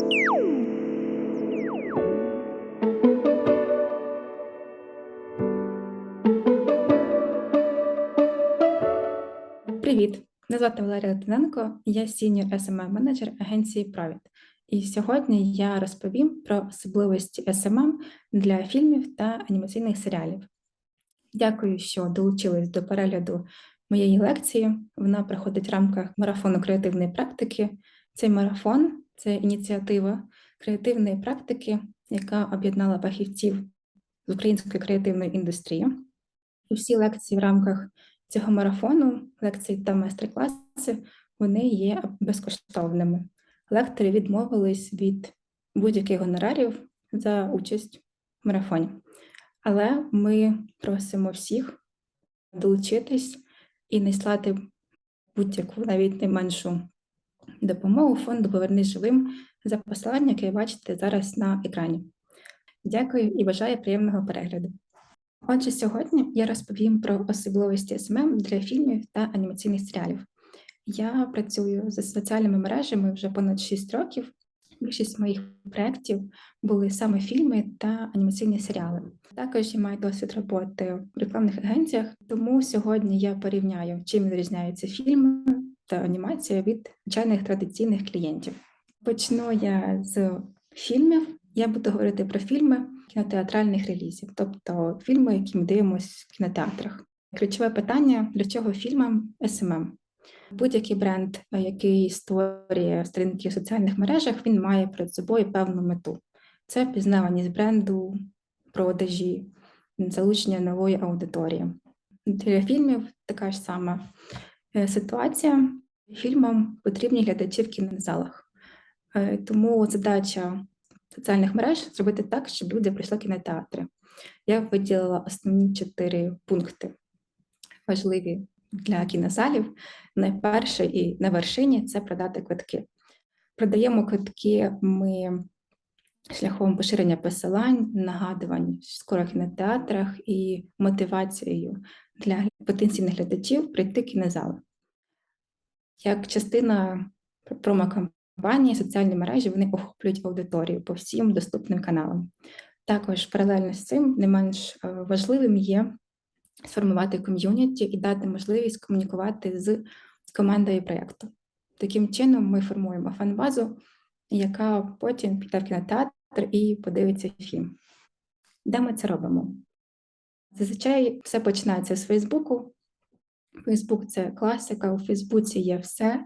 Привіт! Мене звати Валерія Литвиненко, я сіньор smm менеджер агенції Провід. І сьогодні я розповім про особливості SMM для фільмів та анімаційних серіалів. Дякую, що долучились до перегляду моєї лекції. Вона проходить в рамках марафону креативної практики. Цей марафон це ініціатива креативної практики, яка об'єднала фахівців з української креативної індустрії. І всі лекції в рамках цього марафону, лекції та майстер-класи, вони є безкоштовними. Лектори відмовились від будь-яких гонорарів за участь в марафоні. Але ми просимо всіх долучитись і не слати будь-яку навіть найменшу допомогу фонду Повернись живим за посилання, яке бачите зараз на екрані. Дякую і бажаю приємного перегляду. Отже, сьогодні я розповім про особливості СММ для фільмів та анімаційних серіалів. Я працюю з соціальними мережами вже понад 6 років. Більшість моїх проєктів були саме фільми та анімаційні серіали. Також я маю досвід роботи в рекламних агенціях, тому сьогодні я порівняю, чим відрізняються фільми та анімація від звичайних традиційних клієнтів. Почну я з фільмів. Я буду говорити про фільми кінотеатральних релізів, тобто фільми, які ми дивимося в кінотеатрах. Ключове питання: для чого фільмам СММ? Будь-який бренд, який створює сторінки в соціальних мережах, він має перед собою певну мету. Це пізнаваність бренду, продажі, залучення нової аудиторії. Для фільмів така ж сама ситуація. Фільмам потрібні глядачі в кінозалах. Е, тому задача соціальних мереж зробити так, щоб люди прийшли в кінотеатри. Я виділила основні чотири пункти важливі для кінозалів. Найперше і на вершині це продати квитки. Продаємо квитки ми шляхом поширення посилань, нагадувань в скоро кінотеатрах і мотивацією для потенційних глядачів прийти в кінозали. Як частина промокампанії, соціальні мережі вони охоплюють аудиторію по всім доступним каналам. Також паралельно з цим не менш е, важливим є сформувати ком'юніті і дати можливість комунікувати з командою проєкту. Таким чином, ми формуємо фан-базу, яка потім піде в кінотеатр і подивиться фільм. Де ми це робимо? Зазвичай все починається з Фейсбуку. Фейсбук це класика, у Фейсбуці є все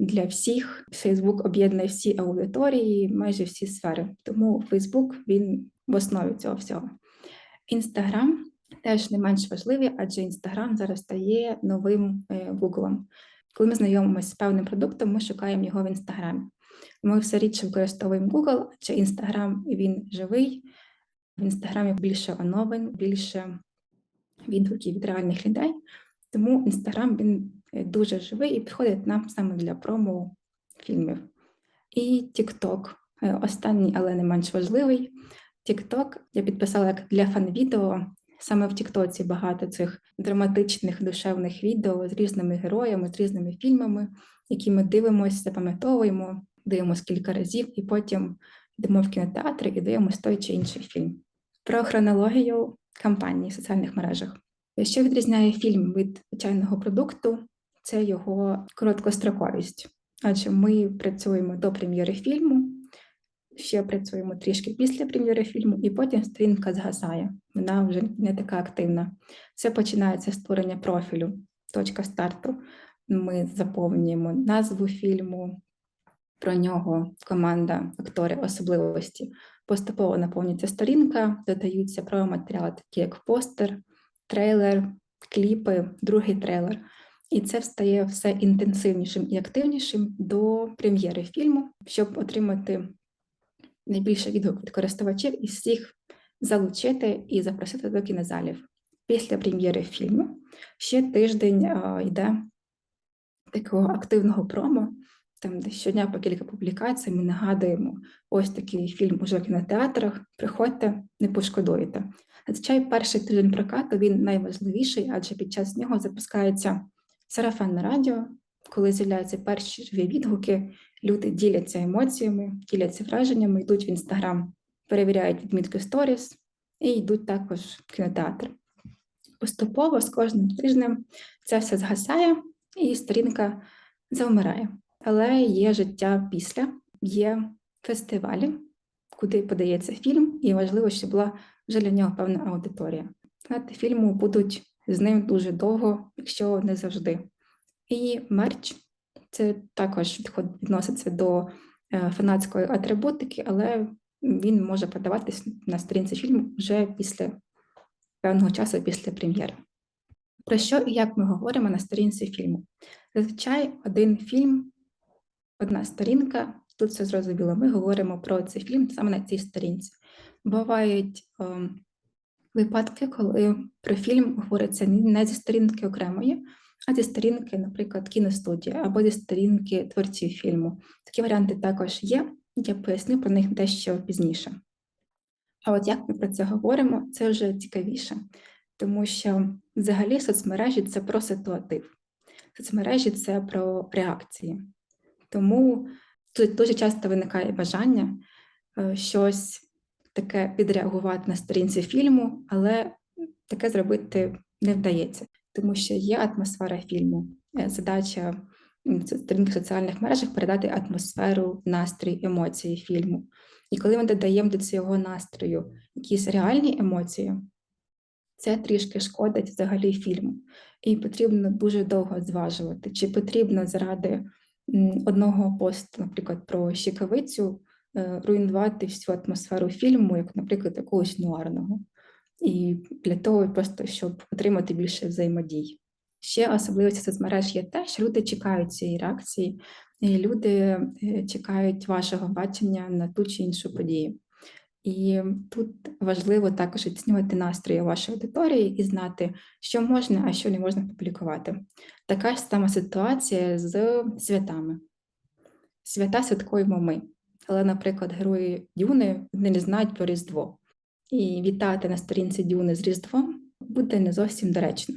для всіх. Фейсбук об'єднує всі аудиторії, майже всі сфери. Тому Фейсбук він в основі цього всього. Інстаграм теж не менш важливі, адже Інстаграм зараз стає новим Гуглом. Коли ми знайомимося з певним продуктом, ми шукаємо його в Інстаграмі. Ми все рідше використовуємо Google, адже Інстаграм він живий, в Інстаграмі більше оновлень, більше відгуків від реальних людей. Тому Інстаграм він дуже живий і підходить нам саме для промо фільмів. І TikTok, останній, але не менш важливий. TikTok я підписала як для фан-відео. Саме в Тіктоці багато цих драматичних душевних відео з різними героями, з різними фільмами, які ми дивимося, запам'ятовуємо, дивимося кілька разів, і потім йдемо в кінотеатр і дивимося той чи інший фільм. Про хронологію кампанії в соціальних мережах. Що відрізняє фільм від звичайного продукту, це його короткостроковість, адже ми працюємо до прем'єри фільму ще працюємо трішки після прем'єри фільму, і потім сторінка згасає. Вона вже не така активна. Це починається створення профілю, точка старту. Ми заповнюємо назву фільму, про нього команда, актори, особливості. Поступово наповнюється сторінка, додаються промо-матеріали, такі як постер, трейлер, кліпи, другий трейлер. І це стає все інтенсивнішим і активнішим до прем'єри фільму, щоб отримати найбільше відгук від користувачів і всіх залучити і запросити до кінозалів. Після прем'єри фільму ще тиждень йде такого активного промо, там де щодня по кілька публікацій ми нагадуємо, ось такий фільм уже в кінотеатрах. Приходьте, не пошкодуєте. Зазвичай перший тиждень прокату він найважливіший, адже під час нього запускається сарафанне радіо, коли з'являються перші живі відгуки, люди діляться емоціями, діляться враженнями, йдуть в інстаграм, перевіряють відмітки сторіс і йдуть також в кінотеатр. Поступово з кожним тижнем це все згасає, і сторінка завмирає. Але є життя після, є фестивалі, куди подається фільм, і важливо, щоб була вже для нього певна аудиторія. Знаєте, фільму будуть з ним дуже довго, якщо не завжди. І мерч це також відноситься до е, фанатської атрибутики, але він може подаватись на сторінці фільму вже після певного часу після прем'єри. Про що і як ми говоримо на сторінці фільму? Зазвичай один фільм, одна сторінка, тут все зрозуміло. Ми говоримо про цей фільм саме на цій сторінці. Бувають о, випадки, коли про фільм говориться не зі сторінки окремої, а зі сторінки, наприклад, кіностудії або зі сторінки творців фільму. Такі варіанти також є, я поясню про них дещо пізніше. А от як ми про це говоримо, це вже цікавіше, тому що взагалі соцмережі це про ситуатив. Соцмережі це про реакції. Тому тут дуже часто виникає бажання е, щось таке відреагувати на сторінці фільму, але таке зробити не вдається, тому що є атмосфера фільму. Е, задача сторінки в соціальних мережах передати атмосферу, настрій, емоції фільму. І коли ми додаємо до цього настрою якісь реальні емоції, це трішки шкодить взагалі фільму. І потрібно дуже довго зважувати, чи потрібно заради одного посту, наприклад, про щекавицю, е, руйнувати всю атмосферу фільму, як, наприклад, якогось нуарного. І для того, просто щоб отримати більше взаємодій. Ще особливості соцмереж є те, що люди чекають цієї реакції, і люди е, чекають вашого бачення на ту чи іншу подію. І тут важливо також оцінювати настрої вашої аудиторії і знати, що можна, а що не можна публікувати. Така ж сама ситуація з святами. Свята святкуємо ми, але, наприклад, герої Дюни не знають про Різдво. І вітати на сторінці Дюни з Різдвом буде не зовсім доречно.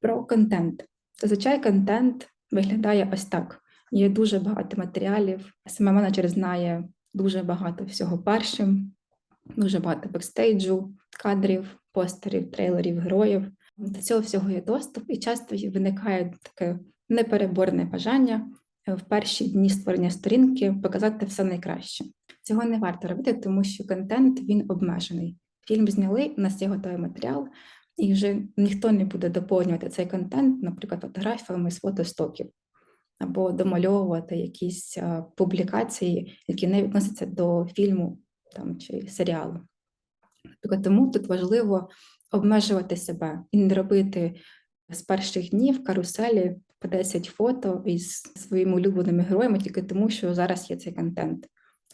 Про контент. Зазвичай контент виглядає ось так. Є дуже багато матеріалів. Саме менеджер знає дуже багато всього першим, дуже багато бекстейджу, кадрів, постерів, трейлерів, героїв. До цього всього є доступ, і часто виникає таке непереборне бажання е, в перші дні створення сторінки показати все найкраще. Цього не варто робити, тому що контент він обмежений. Фільм зняли, у нас є готовий матеріал, і вже ніхто не буде доповнювати цей контент, наприклад, фотографіями з фотостоків або домальовувати якісь публікації, які не відносяться до фільму там, чи серіалу. Тобто тому тут важливо обмежувати себе і не робити з перших днів каруселі по 10 фото із своїми улюбленими героями, тільки тому, що зараз є цей контент.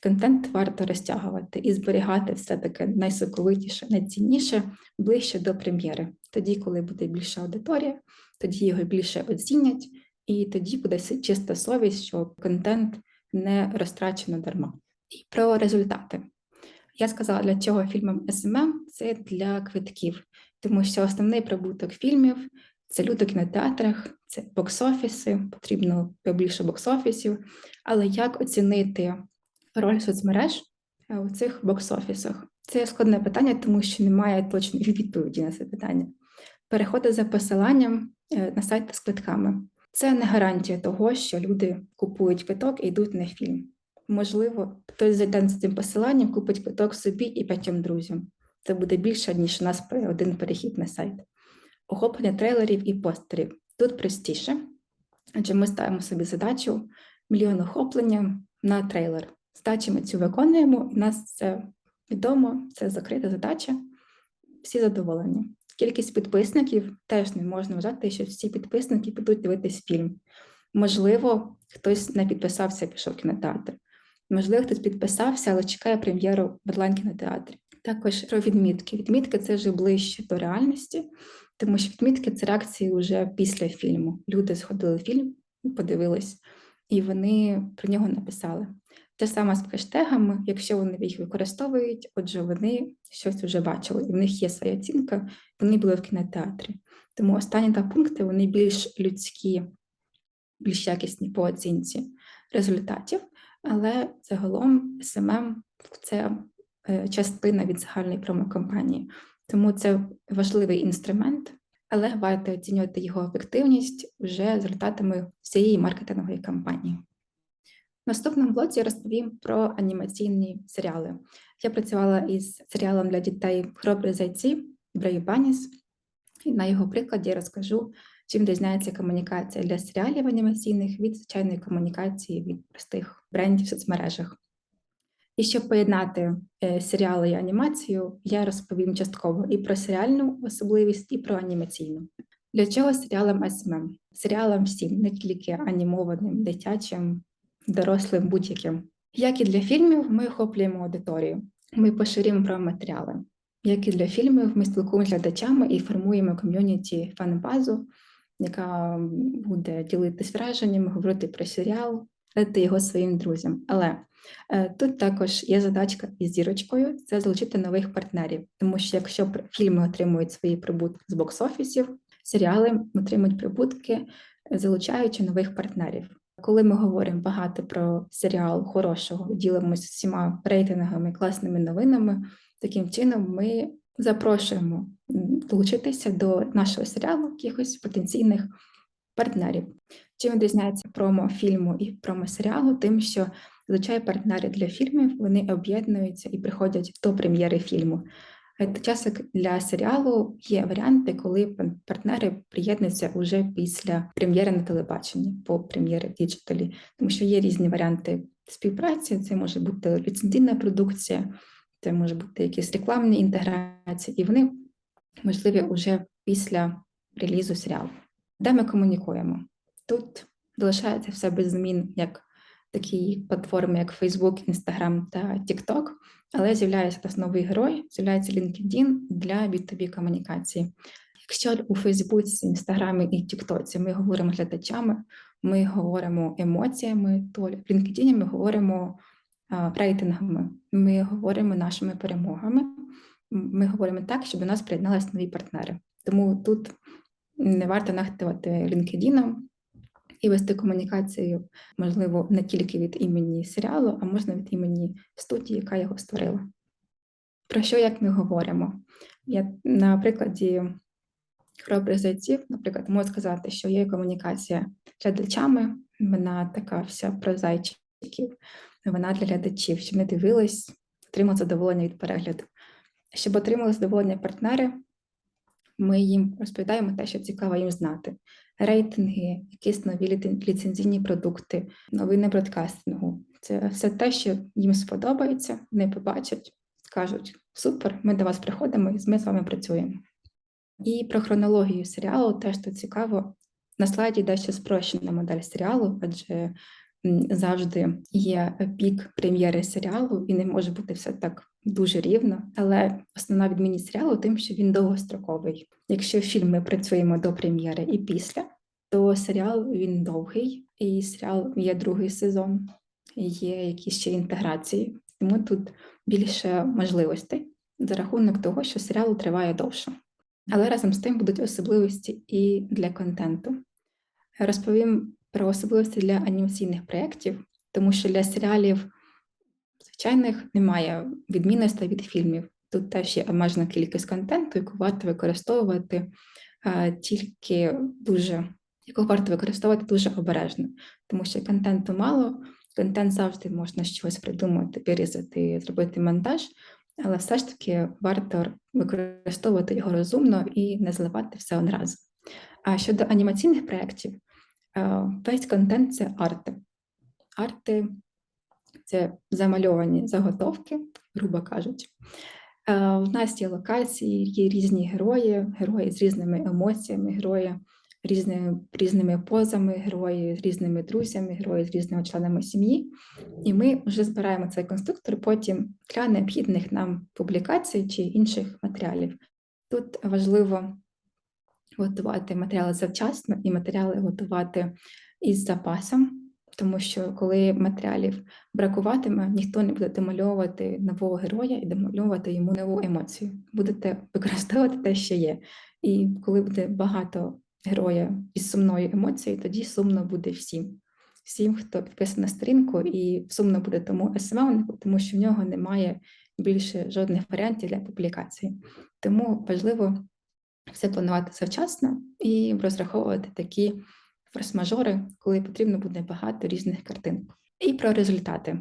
Контент варто розтягувати і зберігати все таке найсоковитіше, найцінніше ближче до прем'єри. Тоді, коли буде більша аудиторія, тоді його більше оцінять, і тоді буде чиста совість, що контент не розтрачено дарма. І про результати. Я сказала, для чого фільмам СММ це для квитків, тому що основний прибуток фільмів це люди в кінотеатрах, це бокс-офіси, потрібно побільше бокс-офісів. Але як оцінити роль соцмереж е, у цих бокс-офісах? Це складне питання, тому що немає точної відповіді на це питання. Переходи за посиланням е, на сайт з квитками. Це не гарантія того, що люди купують квиток і йдуть на фільм. Можливо, хтось зайде з цим посиланням, купить квиток собі і п'ятьом друзям. Це буде більше, ніж у нас один перехід на сайт. Охоплення трейлерів і постерів. Тут простіше, адже ми ставимо собі задачу мільйон охоплення на трейлер. Задачі ми цю виконуємо, і нас це відомо, це закрита задача, всі задоволені. Кількість підписників теж не можна вважати, що всі підписники підуть дивитись фільм. Можливо, хтось не підписався, пішов кінотеатр. Можливо, хтось підписався, але чекає прем'єру в кінотеатрі. Також про відмітки. Відмітки це вже ближче до реальності, тому що відмітки це реакції вже після фільму. Люди сходили в фільм, подивились, і вони про нього написали. Те саме з хештегами, якщо вони їх використовують, отже, вони щось вже бачили, і в них є своя оцінка, вони були в кінотеатрі. Тому останні два пункти вони більш людські більш якісні по оцінці результатів, але загалом SMM – це е, частина від загальної промокампанії. Тому це важливий інструмент, але варто оцінювати його ефективність вже з результатами всієї маркетингової кампанії. В наступному блоці я розповім про анімаційні серіали. Я працювала із серіалом для дітей Хоробрі зайці Брейв Баніс, і на його прикладі я розкажу, чим відрізняється комунікація для серіалів анімаційних від звичайної комунікації від простих брендів в соцмережах. І щоб поєднати е, серіали і анімацію, я розповім частково і про серіальну особливість, і про анімаційну. Для чого серіалам SMM? Серіалам всім, не тільки анімованим, дитячим, дорослим, будь-яким. Як і для фільмів, ми охоплюємо аудиторію, ми поширюємо про матеріали. Як і для фільмів, ми спілкуємося з глядачами і формуємо ком'юніті фан-базу, яка буде ділитись враженнями, говорити про серіал, радити його своїм друзям. Але е, тут також є задачка із зірочкою це залучити нових партнерів, тому що якщо фільми отримують свої прибутки з бокс-офісів, серіали отримують прибутки, залучаючи нових партнерів. Коли ми говоримо багато про серіал хорошого, ділимося всіма рейтингами, класними новинами, таким чином ми запрошуємо долучитися до нашого серіалу якихось потенційних партнерів. Чим відрізняється промо фільму і промо серіалу, тим, що зазвичай партнери для фільмів вони об'єднуються і приходять до прем'єри фільму. Час як для серіалу є варіанти, коли партнери приєднуються вже після прем'єри на телебаченні по прем'єри в діджиталі, тому що є різні варіанти співпраці. Це може бути ліцензійна продукція, це може бути якісь рекламні інтеграції, і вони можливі вже після релізу серіалу. Де ми комунікуємо? Тут залишається все без змін, як такі платформи, як Facebook, Instagram та TikTok, але з'являється нас новий герой, з'являється LinkedIn для B2B комунікації. Якщо у Фейсбуці, Інстаграмі і Тіктоці ми говоримо глядачами, ми говоримо емоціями, то в LinkedIn ми говоримо рейтингами, ми говоримо нашими перемогами, ми говоримо так, щоб до нас приєдналися нові партнери. Тому тут не варто нахтувати LinkedIn, і вести комунікацію, можливо, не тільки від імені серіалу, а можна від імені студії, яка його створила. Про що як ми говоримо? Я на прикладі хоробрих зайців, наприклад, можу сказати, що є комунікація з глядачами, вона така вся про зайчиків, вона для глядачів, щоб не дивились, отримали задоволення від перегляду. Щоб отримали задоволення партнери, ми їм розповідаємо те, що цікаво їм знати рейтинги, якісь нові ліцензійні продукти, новини бродкастингу. Це все те, що їм сподобається, вони побачать, скажуть: супер, ми до вас приходимо і ми з вами працюємо. І про хронологію серіалу теж тут цікаво. На слайді дещо спрощена модель серіалу, адже завжди є пік прем'єри серіалу, і не може бути все так дуже рівно. Але основна відмінність серіалу тим, що він довгостроковий. Якщо фільм ми працюємо до прем'єри і після, то серіал він довгий, і серіал є другий сезон, є якісь ще інтеграції. Тому тут більше можливостей за рахунок того, що серіал триває довше. Але разом з тим будуть особливості і для контенту. Розповім про особливості для анімаційних проєктів, тому що для серіалів звичайних немає відмінностей від фільмів. Тут теж є обмежена кількість контенту, яку варто використовувати а, тільки дуже, яку варто використовувати дуже обережно, тому що контенту мало, контент завжди можна щось придумати, вирізати, зробити монтаж, але все ж таки варто використовувати його розумно і не зливати все одразу. А щодо анімаційних проєктів, весь контент це арти. Арти це замальовані заготовки, грубо кажучи. У нас є локації, є різні герої, герої з різними емоціями, герої різними різними позами, герої з різними друзями, герої з різними членами сім'ї. І ми вже збираємо цей конструктор потім для необхідних нам публікацій чи інших матеріалів. Тут важливо готувати матеріали завчасно і матеріали готувати із запасом, тому що коли матеріалів бракуватиме, ніхто не буде демальовувати нового героя і демальовувати йому нову емоцію. Будете використовувати те, що є. І коли буде багато героя із сумною емоцією, тоді сумно буде всім. Всім, хто підписаний на сторінку, і сумно буде тому СММнику, тому що в нього немає більше жодних варіантів для публікації. Тому важливо все планувати завчасно і розраховувати такі форс-мажори, коли потрібно буде багато різних картин. І про результати.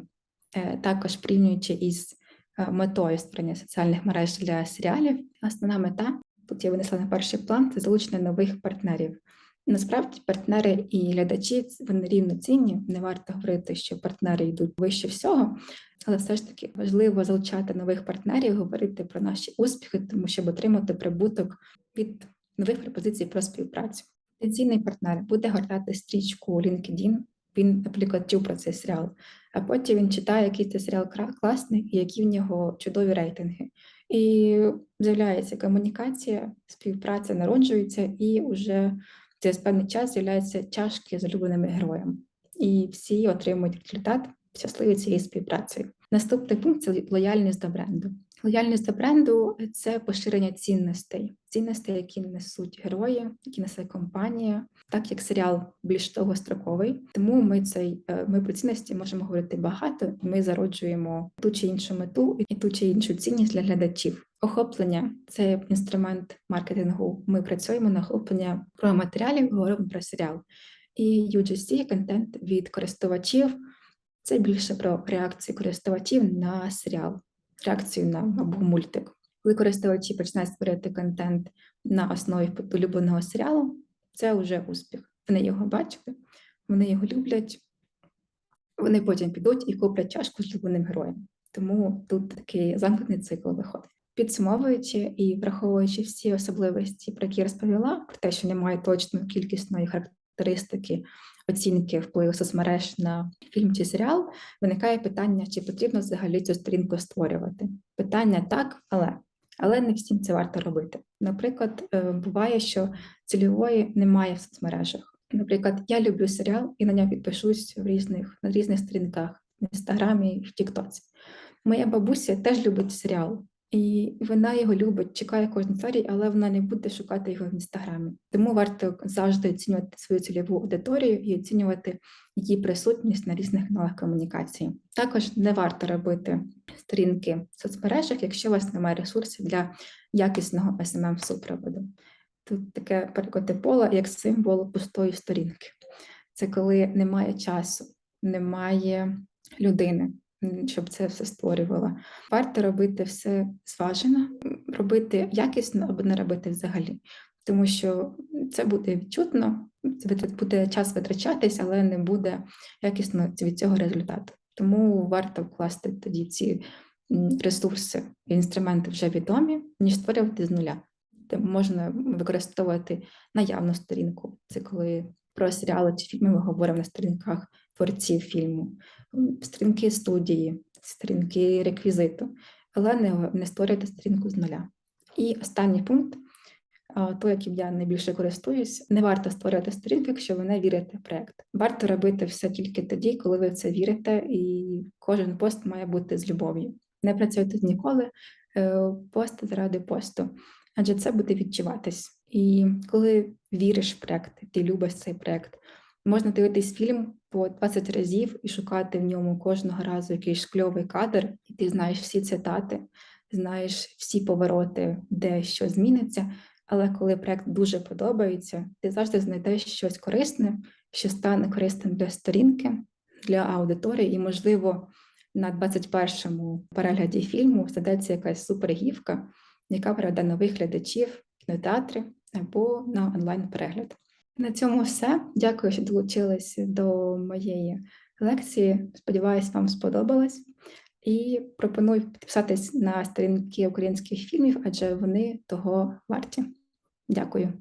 Е, також порівнюючи із е, метою створення соціальних мереж для серіалів, основна мета тут я винесла на перший план це залучення нових партнерів. Насправді, партнери і глядачі вони рівноцінні. Не варто говорити, що партнери йдуть вище всього, але все ж таки важливо залучати нових партнерів, говорити про наші успіхи, тому щоб отримати прибуток від нових пропозицій про співпрацю. Потенційний партнер буде гортати стрічку LinkedIn, він аплікатив про цей серіал, а потім він читає, який цей серіал класний і які в нього чудові рейтинги. І з'являється комунікація, співпраця народжується, і вже через певний час з'являються чашки з улюбленими героями. І всі отримують результат щасливі цієї співпраці. Наступний пункт це лояльність до бренду. Лояльність до бренду це поширення цінностей, цінностей, які несуть герої, які несе компанія, так як серіал більш довгостроковий. Тому ми цей е, ми про цінності можемо говорити багато, і ми зароджуємо ту чи іншу мету і ту чи іншу цінність для глядачів. Охоплення це інструмент маркетингу. Ми працюємо на охоплення про матеріалів, говоримо про серіал. І UGC – контент від користувачів. Це більше про реакцію користувачів на серіал реакцію на або мультик. Коли користувачі починають створити контент на основі улюбленого серіалу, це вже успіх. Вони його бачили, вони його люблять, вони потім підуть і куплять чашку з улюбленим героєм. Тому тут такий замкнений цикл виходить. Підсумовуючи і враховуючи всі особливості, про які я розповіла, про те, що немає точної кількісної характеристики оцінки впливу соцмереж на фільм чи серіал, виникає питання, чи потрібно взагалі цю сторінку створювати. Питання так, але але не всім це варто робити. Наприклад, е, буває, що цільової немає в соцмережах. Наприклад, я люблю серіал і на нього підпишусь в різних на різних сторінках в інстаграмі, в Тіктоці. Моя бабуся теж любить серіал, і вона його любить, чекає кожну серію, але вона не буде шукати його в інстаграмі. Тому варто завжди оцінювати свою цільову аудиторію і оцінювати її присутність на різних каналах комунікації. Також не варто робити сторінки в соцмережах, якщо у вас немає ресурсів для якісного smm супроводу Тут таке перекоти пола як символ пустої сторінки. Це коли немає часу, немає людини щоб це все створювала. Варто робити все зважено, робити якісно або не робити взагалі, тому що це буде відчутно, це буде час витрачатись, але не буде якісно від цього результату. Тому варто вкласти тоді ці ресурси і інструменти вже відомі, ніж створювати з нуля. Де можна використовувати наявну сторінку. Це коли про серіали чи фільми ми говоримо на сторінках творців фільму, сторінки студії, сторінки реквізиту, але не, не створювати сторінку з нуля. І останній пункт, той, яким я найбільше користуюсь, не варто створювати сторінку, якщо ви не вірите в проєкт. Варто робити все тільки тоді, коли ви в це вірите, і кожен пост має бути з любов'ю. Не працюйте ніколи, е, пост заради посту, адже це буде відчуватись. І коли віриш в проєкт, ти любиш цей проєкт, можна дивитись фільм по 20 разів і шукати в ньому кожного разу якийсь кльовий кадр, і ти знаєш всі цитати, знаєш всі повороти, де що зміниться. Але коли проєкт дуже подобається, ти завжди знайдеш щось корисне, що стане корисним для сторінки, для аудиторії, і, можливо, на 21-му перегляді фільму знайдеться якась супергівка, яка приведе нових глядачів в кінотеатри або на онлайн-перегляд. На цьому все. Дякую, що долучились до моєї лекції. Сподіваюсь, вам сподобалось. І пропоную підписатись на сторінки українських фільмів, адже вони того варті. Дякую.